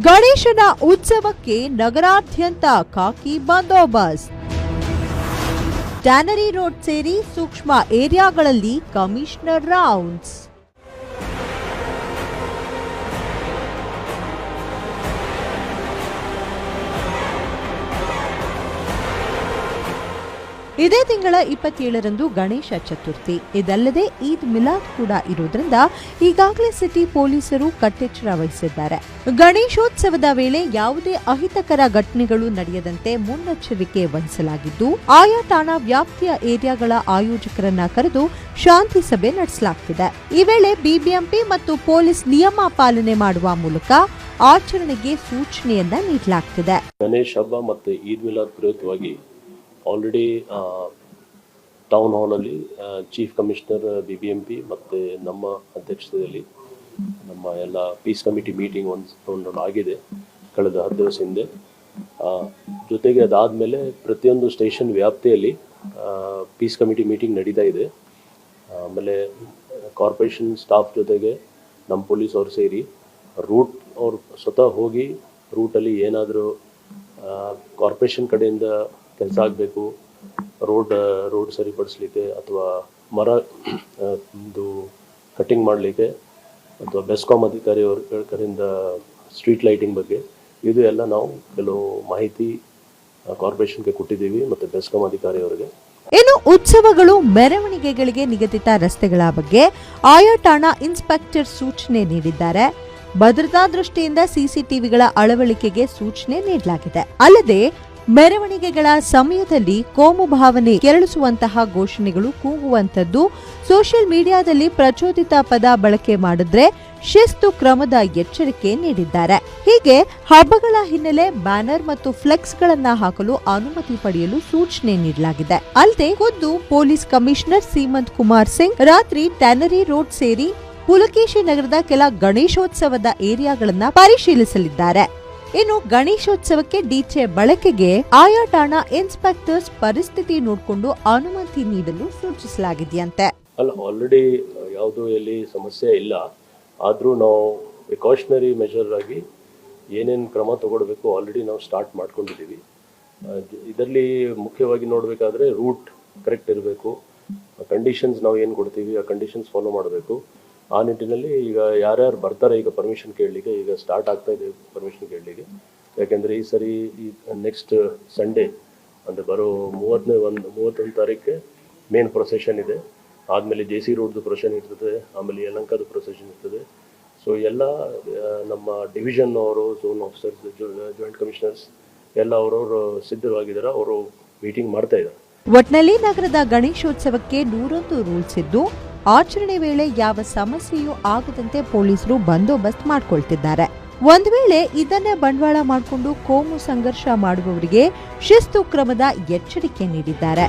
ಗಣೇಶನ ಉತ್ಸವಕ್ಕೆ ನಗರಾದ್ಯಂತ ಖಾಕಿ ಬಂದೋಬಸ್ತ್. ಟ್ಯಾನರಿ ರೋಡ್ ಸೇರಿ ಸೂಕ್ಷ್ಮ ಏರಿಯಾಗಳಲ್ಲಿ ಕಮಿಷನರ್ ರೌಂಡ್ಸ್. ಇದೇ ತಿಂಗಳ ಇಪ್ಪತ್ತೇಳರಂದು ಗಣೇಶ ಚತುರ್ಥಿ. ಇದಲ್ಲದೆ ಈದ್ ಮಿಲಾದ್ ಕೂಡ ಇರುವುದರಿಂದ ಈಗಾಗಲೇ ಸಿಟಿ ಪೊಲೀಸರು ಕಟ್ಟೆಚ್ಚರ ವಹಿಸಿದ್ದಾರೆ. ಗಣೇಶೋತ್ಸವದ ವೇಳೆ ಯಾವುದೇ ಅಹಿತಕರ ಘಟನೆಗಳು ನಡೆಯದಂತೆ ಮುನ್ನೆಚ್ಚರಿಕೆ ವಹಿಸಲಾಗಿದ್ದು, ಆಯಾ ಠಾಣಾ ವ್ಯಾಪ್ತಿಯ ಏರಿಯಾಗಳ ಆಯೋಜಕರನ್ನ ಕರೆದು ಶಾಂತಿ ಸಭೆ ನಡೆಸಲಾಗುತ್ತಿದೆ ಈ ವೇಳೆ ಬಿಬಿಎಂಪಿ ಮತ್ತು ಪೊಲೀಸ್ ನಿಯಮ ಪಾಲನೆ ಮಾಡುವ ಮೂಲಕ ಆಚರಣೆಗೆ ಸೂಚನೆಯನ್ನ ನೀಡಲಾಗುತ್ತಿದೆ ಗಣೇಶ ಹಬ್ಬ ಮತ್ತು ಈದ್ ಮಿಲಾದ್ ಪ್ರಯುಕ್ತವಾಗಿ ಆಲ್ರೆಡಿ ಟೌನ್ ಹಾಲಲ್ಲಿ chief commissioner B B M P ಮತ್ತು ನಮ್ಮ ಅಧ್ಯಕ್ಷತೆಯಲ್ಲಿ ನಮ್ಮ ಎಲ್ಲ ಪೀಸ್ ಕಮಿಟಿ ಮೀಟಿಂಗ್ ಒಂದು ಒಂದು ಆಗಿದೆ ಕಳೆದ ಹತ್ತು ದಿವಸ ಹಿಂದೆ. ಜೊತೆಗೆ ಅದಾದಮೇಲೆ ಪ್ರತಿಯೊಂದು ಸ್ಟೇಷನ್ ವ್ಯಾಪ್ತಿಯಲ್ಲಿ ಪೀಸ್ ಕಮಿಟಿ ಮೀಟಿಂಗ್ ನಡೀತಾ ಇದೆ. ಆಮೇಲೆ ಕಾರ್ಪೊರೇಷನ್ ಸ್ಟಾಫ್ ಜೊತೆಗೆ ನಮ್ಮ ಪೊಲೀಸ್ ಅವ್ರು ಸೇರಿ ರೂಟ್ ಅವ್ರು ಸ್ವತಃ ಹೋಗಿ ರೂಟಲ್ಲಿ ಏನಾದರೂ ಕಾರ್ಪೊರೇಷನ್ ಕಡೆಯಿಂದ ಕೆಲಸ ಆಗಬೇಕು, ರೋಡ್ ರೋಡ್ ಸರಿಪಡಿಸ್ಲಿಕ್ಕೆ ಅಥವಾ ಮರ ಇದು ಕಟ್ಟಿಂಗ್ ಮಾಡಲಿಕ್ಕೆ ಅಥವಾ ಬೆಸ್ಕಾಮ್ ಅಧಿಕಾರಿ ಕಡೆಯಿಂದ ಸ್ಟ್ರೀಟ್ ಲೈಟಿಂಗ್ ಬಗ್ಗೆ ಇದು ಎಲ್ಲ ನಾವು ಕೆಲವು ಮಾಹಿತಿ ಕಾರ್ಪೊರೇಷನ್ಗೆ ಕೊಟ್ಟಿದ್ದೀವಿ ಮತ್ತು ಬೆಸ್ಕಾಮ್ ಅಧಿಕಾರಿ ಅವರಿಗೆ ಇನ್ನು ಉತ್ಸವಗಳು ಮೆರವಣಿಗೆಗಳಿಗೆ ನಿಗದಿತ ರಸ್ತೆಗಳ ಬಗ್ಗೆ ಆಯಾ ಠಾಣಾ ಇನ್ಸ್ಪೆಕ್ಟರ್ ಸೂಚನೆ ನೀಡಿದ್ದಾರೆ. ಭದ್ರತಾ ದೃಷ್ಟಿಯಿಂದ ಸಿಸಿಟಿವಿಗಳ ಅಳವಡಿಕೆಗೆ ಸೂಚನೆ ನೀಡಲಾಗಿದೆ. ಅಲ್ಲದೆ ಮೆರವಣಿಗೆಗಳ ಸಮಯದಲ್ಲಿ ಕೋಮು ಭಾವನೆ ಕೆರಳಿಸುವಂತಹ ಘೋಷಣೆಗಳು ಕೂಗುವಂತದ್ದು ಸೋಷಿಯಲ್ ಮೀಡಿಯಾದಲ್ಲಿ ಪ್ರಚೋದಿತ ಪದ ಬಳಕೆ ಮಾಡಿದ್ರೆ ಶಿಸ್ತು ಕ್ರಮದ ಎಚ್ಚರಿಕೆ ನೀಡಿದ್ದಾರೆ. ಹೀಗೆ ಹಬ್ಬಗಳ ಹಿನ್ನೆಲೆ ಬ್ಯಾನರ್ ಮತ್ತು ಫ್ಲೆಕ್ಸ್ ಗಳನ್ನ ಹಾಕಲು ಅನುಮತಿ ಪಡೆಯಲು ಸೂಚನೆ ನೀಡಲಾಗಿದೆ. ಅಲ್ಲದೆ ಖುದ್ದು ಪೊಲೀಸ್ ಕಮಿಷನರ್ ಸೀಮಂತ್ ಕುಮಾರ್ ಸಿಂಗ್ ರಾತ್ರಿ ಟ್ಯಾನರಿ ರೋಡ್ ಸೇರಿ ಪುಲಕೇಶಿ ನಗರದ ಕೆಲ ಗಣೇಶೋತ್ಸವದ ಏರಿಯಾಗಳನ್ನ ಪರಿಶೀಲಿಸಲಿದ್ದಾರೆ. ಇನ್ನು ಗಣೇಶೋತ್ಸವಕ್ಕೆ ಡಿಜೆ ಬಳಕೆಗೆ ಆಯಾ ಠಾಣಾ ಇನ್ಸ್ಪೆಕ್ಟರ್ಸ್ ಪರಿಸ್ಥಿತಿ ನೋಡಿಕೊಂಡು ಅನುಮತಿ ನೀಡಲು ಸೂಚಿಸಲಾಗಿದೆಯಂತೆ. ಅಲ್ಲ ಆಲ್ರೆಡಿ ಯಾವುದೂ ಎಲ್ಲಿ ಸಮಸ್ಯೆ ಇಲ್ಲ. ಆದರೂ ನಾವು ಪ್ರಿಕಾಷನರಿ ಮೆಷರ್ ಆಗಿ ಏನೇನು ಕ್ರಮ ತಗೊಳ್ಬೇಕು ಆಲ್ರೆಡಿ ನಾವು ಸ್ಟಾರ್ಟ್ ಮಾಡ್ಕೊಂಡಿದ್ದೀವಿ. ಇದರಲ್ಲಿ ಮುಖ್ಯವಾಗಿ ನೋಡಬೇಕಾದ್ರೆ ರೂಟ್ ಕರೆಕ್ಟ್ ಇರಬೇಕು. ಕಂಡೀಷನ್ಸ್ ನಾವು ಏನು ಕೊಡ್ತೀವಿ, ಆ ಕಂಡೀಷನ್ಸ್ ಫಾಲೋ ಮಾಡಬೇಕು. ಆ ನಿಟ್ಟಿನಲ್ಲಿ ಈಗ ಯಾರ್ಯಾರು ಬರ್ತಾರೆ ಈಗ ಪರ್ಮಿಷನ್ ಕೇಳಲಿಕ್ಕೆ, ಈಗ ಸ್ಟಾರ್ಟ್ ಆಗ್ತಾ ಇದೆ ಪರ್ಮಿಷನ್ ಕೇಳಲಿಕ್ಕೆ. ಯಾಕೆಂದರೆ ಈ ಸರಿ ಈ ನೆಕ್ಸ್ಟ್ ಸಂಡೇ ಅಂದರೆ ಬರೋ ಮೂವತ್ತನೇ ಒಂದು, ಮೂವತ್ತೊಂದು ತಾರೀಕಿಗೆ ಮೇನ್ ಪ್ರೊಸೆಷನ್ ಇದೆ. ಆದಮೇಲೆ ಜೆ ಸಿ ರೋಡ್ದು ಪ್ರೊಸೆಷನ್ ಇರ್ತದೆ, ಆಮೇಲೆ ಯಲಂಕದ ಪ್ರೊಸೆಷನ್ ಇರ್ತದೆ. ಸೊ ಎಲ್ಲ ನಮ್ಮ ಡಿವಿಷನ್ ಅವರು ಝೋನ್ ಆಫೀಸರ್ಸ್ ಜಾಯಿಂಟ್ ಕಮಿಷನರ್ಸ್ ಎಲ್ಲ ಅವರವರು ಸಿದ್ಧವಾಗಿದ್ದಾರೆ, ಅವರು ಮೀಟಿಂಗ್ ಮಾಡ್ತಾ ಇದ್ದಾರೆ. ಒಟ್ನಲ್ಲಿ ನಗರದ ಗಣೇಶೋತ್ಸವಕ್ಕೆ ನೂರೊಂದು ರೂಲ್ಸ್ ಇದ್ದು ಆಚರಣೆ ವೇಳೆ ಯಾವ ಸಮಸ್ಯೆಯೂ ಆಗದಂತೆ ಪೊಲೀಸರು ಬಂದೋಬಸ್ತ್ ಮಾಡ್ಕೊಳ್ತಿದ್ದಾರೆ. ಒಂದು ವೇಳೆ ಇದನ್ನೇ ಬಂಡವಾಳ ಮಾಡಿಕೊಂಡು ಕೋಮು ಸಂಘರ್ಷ ಮಾಡುವವರಿಗೆ ಶಿಸ್ತು ಕ್ರಮದ ಎಚ್ಚರಿಕೆ ನೀಡಿದ್ದಾರೆ.